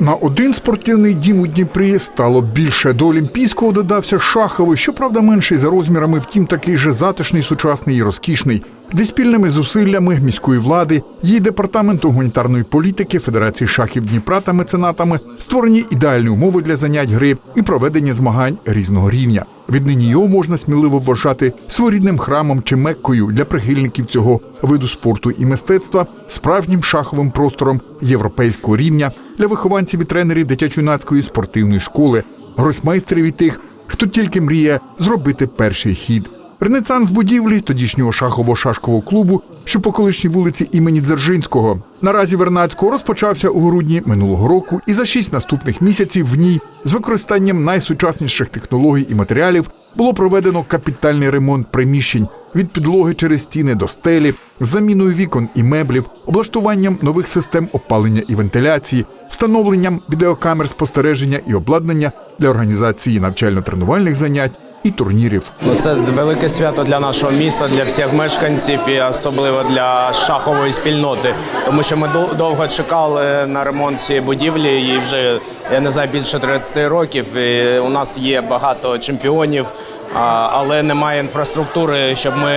На один спортивний дім у Дніпрі стало більше. До Олімпійського додався шаховий, щоправда, менший за розмірами, втім такий же затишний, сучасний і розкішний. Де спільними зусиллями міської влади, її департаменту гуманітарної політики, Федерації шахів Дніпра та меценатами створені ідеальні умови для занять гри і проведення змагань різного рівня. Віднині його можна сміливо вважати своєрідним храмом чи меккою для прихильників цього виду спорту і мистецтва, справжнім шаховим простором європейського рівня для вихованців і тренерів дитячо-юнацької спортивної школи, гросмейстерів і тих, хто тільки мріє зробити перший хід. Ренесанс будівлі тодішнього шахово-шашкового клубу, що по колишній вулиці імені Дзержинського. Наразі Вернацького розпочався у грудні минулого року, і за шість наступних місяців в ній з використанням найсучасніших технологій і матеріалів було проведено капітальний ремонт приміщень від підлоги через стіни до стелі, з заміною вікон і меблів, облаштуванням нових систем опалення і вентиляції, встановленням відеокамер спостереження і обладнання для організації навчально-тренувальних занять і турнірів. Ну, Це велике свято для нашого міста, для всіх мешканців і особливо для шахової спільноти. Тому що ми довго чекали на ремонт цієї будівлі, і вже я не знаю більше 30 років. І у нас є багато чемпіонів, але немає інфраструктури, щоб ми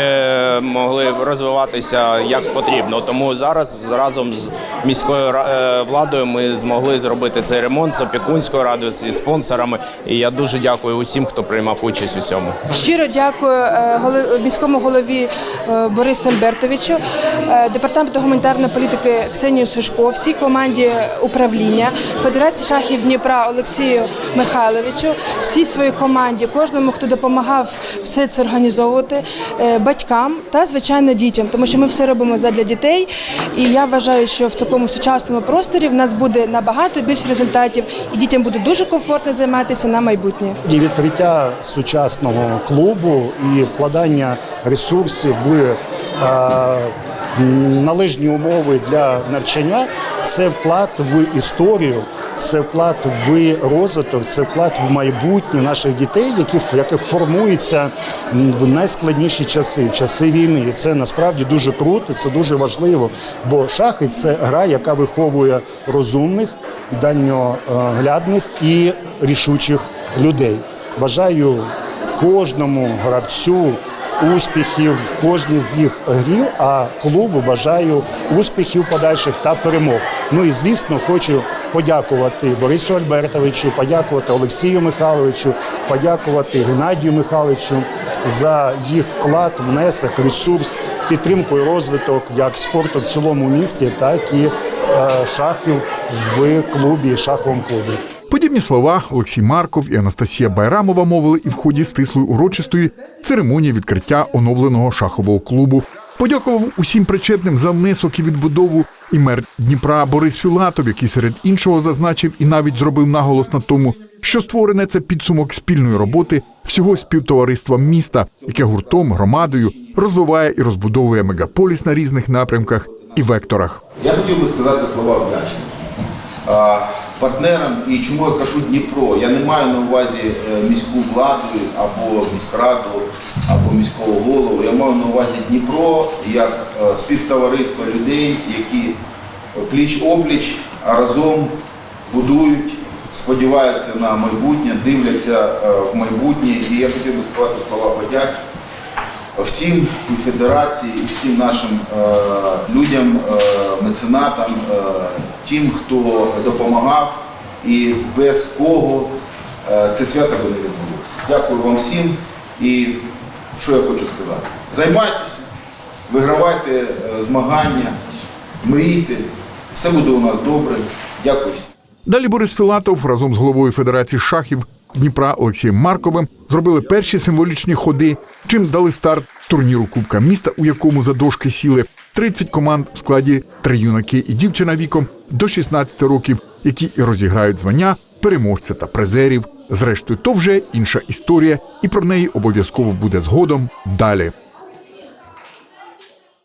могли розвиватися як потрібно. Тому зараз разом з міською е, владою ми змогли зробити цей ремонт з опікунською радою зі спонсорами. І я дуже дякую усім, хто приймав участь у цьому. Щиро дякую е, міському голові е, Борису Альбертовичу, департаменту гуманітарної політики Ксенію Сушко, всій команді управління, Федерації шахів Дніпра Олексію Михайловичу, всій своїй команді, кожному, хто допомагав все це організовувати, е, батькам та звичайно дітям, тому що ми все робимо задля дітей. І я вважаю, що в такому сучасному просторі в нас буде набагато більше результатів, і дітям буде дуже комфортно займатися на майбутнє. І відкриття сучасного клубу і вкладання ресурсів в е, належні умови для навчання це вклад в історію. Це вклад в розвиток, це вклад в майбутнє наших дітей, які яке формується в найскладніші часи, в часи війни. І це насправді дуже круто, це дуже важливо. Бо шахи це гра, яка виховує розумних, дальньоглядних і рішучих людей. Бажаю кожному гравцю успіхів в кожній з їх грів, а клубу бажаю успіхів подальших та перемог. Ну і звісно, хочу подякувати Борису Альбертовичу, подякувати Олексію Михайловичу, подякувати Геннадію Михайловичу за їх вклад, внесок, ресурс, підтримку і розвиток як спорту в цілому місті, так і е, шахів в клубі, шаховому клубі. Подібні слова Олексій Марков і Анастасія Байрамова мовили і в ході стислої урочистої церемонії відкриття оновленого шахового клубу. Подякував усім причетним за внесок і відбудову і мер Дніпра Борис Філатов, який серед іншого зазначив і навіть зробив наголос на тому, що створене це підсумок спільної роботи всього співтовариства міста, яке гуртом, громадою розвиває і розбудовує мегаполіс на різних напрямках і векторах. Я хотів би сказати слова вдячності партнерам і чому я кажу Дніпро. Я не маю на увазі е, міську владу або міськраду, або міського голову. Я маю на увазі Дніпро як е, співтовариство людей, які пліч опліч разом будують, сподіваються на майбутнє, дивляться е, в майбутнє. І я хотів би сказати слова подяки всім і федерації, і всім нашим людям, меценатам, тим, хто допомагав і без кого е, це свято би не відбулося. Дякую вам всім. І що я хочу сказати? Займайтеся, вигравайте е, змагання, мрійте, все буде у нас добре. Дякую всім. Далі Борис Філатов разом з головою Федерації шахів Дніпра Олексієм Марковим зробили перші символічні ходи, чим дали старт турніру Кубка міста, у якому за дошки сіли 30 команд в складі три юнаки і дівчина віком до 16 років, які і розіграють звання переможця та призерів. Зрештою, то вже інша історія, і про неї обов'язково буде згодом далі.